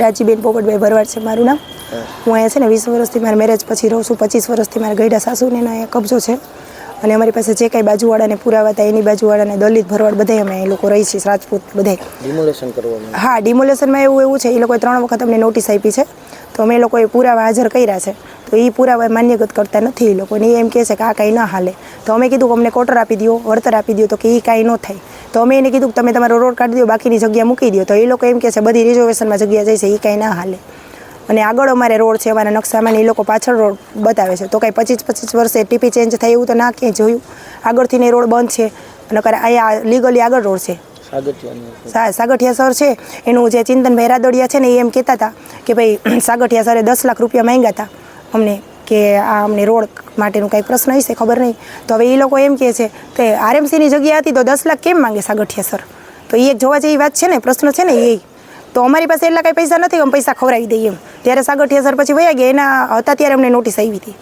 રાજીબેન પોપટભાઈ ભરવાડ છે મારું નામ. હું. અહીંયા છે ને વીસ વર્ષથી મારા મેરેજ પછી રહું છું પચીસ વર્ષથી મારા ગઈડા સાસુને અહીંયા કબજો છે. અને અમારી પાસે જે કાંઈ બાજુવાળાને પુરાવા હતા એની બાજુવાળાને દલિત ભરવાડ બધાય અમે એ લોકો રહી છીએ રાજપૂત ડિમોલેશન કરવામાં હા ડિમોલેશનમાં એવું એવું છે એ લોકોએ ત્રણ વખત અમને નોટિસ આપી છે. તો અમે એ લોકોએ પુરાવા હાજર કર્યા છે. તો એ પુરાવા માન્યગત કરતા નથી એ લોકોને એમ કહે છે કે આ કાંઈ ન હાલે. તો અમે કીધું કે અમને કોટર આપી દો વળતર આપી દો તો કે એ કાંઈ ન થાય. તો અમે એને કીધું કે તમે તમારો રોડ કાઢી દો બાકીની જગ્યા મૂકી દો તો એ લોકો એમ કહે છે બધી રિઝર્વેશનમાં જગ્યા જઈશે એ કાંઈ ના હાલે. અને આગળ અમારે રોડ છે અમારા નકશામાં ને એ લોકો પાછળ રોડ બતાવે છે. તો કાંઈ પચીસ પચીસ વર્ષે ટીપી ચેન્જ થાય એવું તો ના ક્યાંય જોયું. આગળથી ને રોડ બંધ છે. અને અહીંયા લીગલી આગળ રોડ છે. સાગઠિયા સર છે એનું જે ચિંતનભાઈ રાદડિયા છે ને એ એમ કહેતા હતા કે ભાઈ સાગઠિયા સરે દસ લાખ રૂપિયા માંગ્યા હતા. અમને કે આ અમને રોડ માટેનું કંઈ પ્રશ્ન હશે ખબર નહીં. તો હવે એ લોકો એમ કહે છે કે આરએમસીની જગ્યા હતી તો દસ લાખ કેમ માંગે સાગઠિયા સર? તો એ એક જોવા જેવી વાત છે ને પ્રશ્ન છે ને એ તો અમારી પાસે એટલા કાંઈ પૈસા નથી અમે પૈસા ખવડાવી દઈએ એમ. ત્યારે સાગઠિયા સર પછી વયા ગયા એના હતા ત્યારે અમને નોટિસ આવી હતી.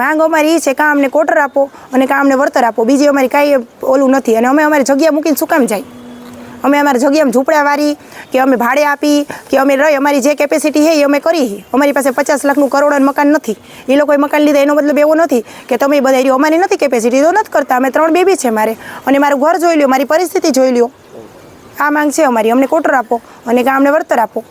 માંગ અમારી એ છે કાં અમને કોટર આપો અને કાં અમને વળતર આપો. બીજી અમારી કાંઈ ઓલું નથી અને અમે અમારી જગ્યા મૂકીને શું કામ જાય? અમે અમારી જગ્યામાં ઝૂંપડાવાળી કે અમે ભાડે આપી કે અમે રહી, અમારી જે કેપેસિટી છે એ અમે કરી. અમારી પાસે પચાસ લાખનું કરોડનું મકાન નથી. એ લોકોએ મકાન લીધા, એનો મતલબ એવો નથી કે તમે બધા રહ્યો અમારી નથી કેપેસિટી તો નથી કરતા. અમે ત્રણ બેબી છે મારે. અને મારું ઘર જોઈ લ્યો, મારી પરિસ્થિતિ જોઈ લ્યો. આ માંગ છે અમારી. અમને કોટર આપો અને ગામને વળતર આપો.